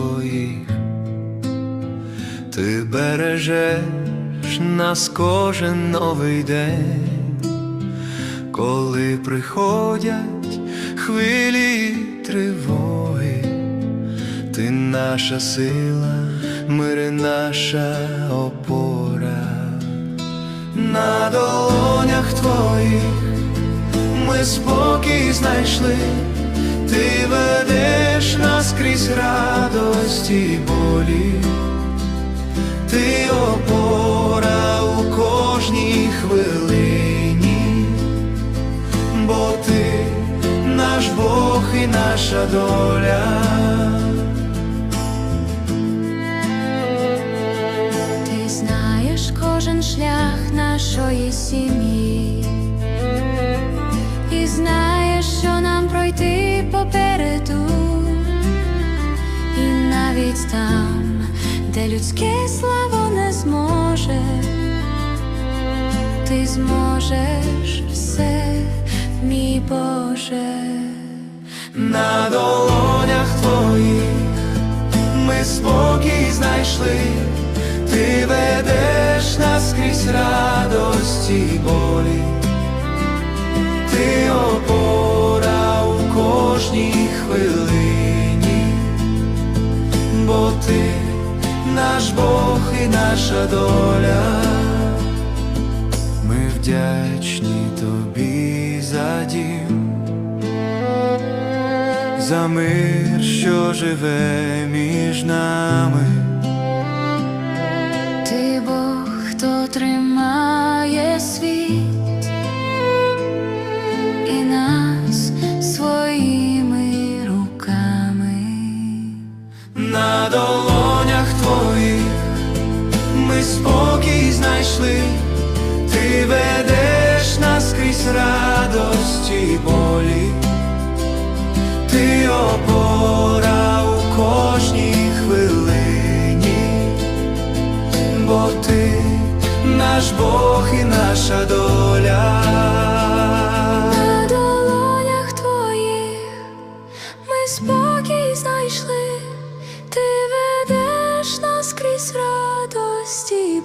твоїх, ти бережеш нас кожен новий день, коли приходять хвилі тривоги, ти наша сила, мир наша опора, на долонях твоїх ми спокій знайшли, Бог і наша доля. Ти знаєш кожен шлях нашої сім'ї, і знаєш, що нам пройти попереду, і навіть там, де людське слава не зможе, ти зможеш На долонях твоїх. Ми спокій знайшли, ти ведеш нас крізь радості й болі, ти опора у кожній хвилині, бо ти наш Бог і наша доля. Ми вдячні тобі за дім за мир, що живе між нами, Ти Бог, хто тримає світ і нас своїми руками. на долонях твоїх ми спокій знайшли, ти ведеш нас крізь радості наша доля. На долонях твоїх ми спокій знайшли, ти ведеш нас крізь радості.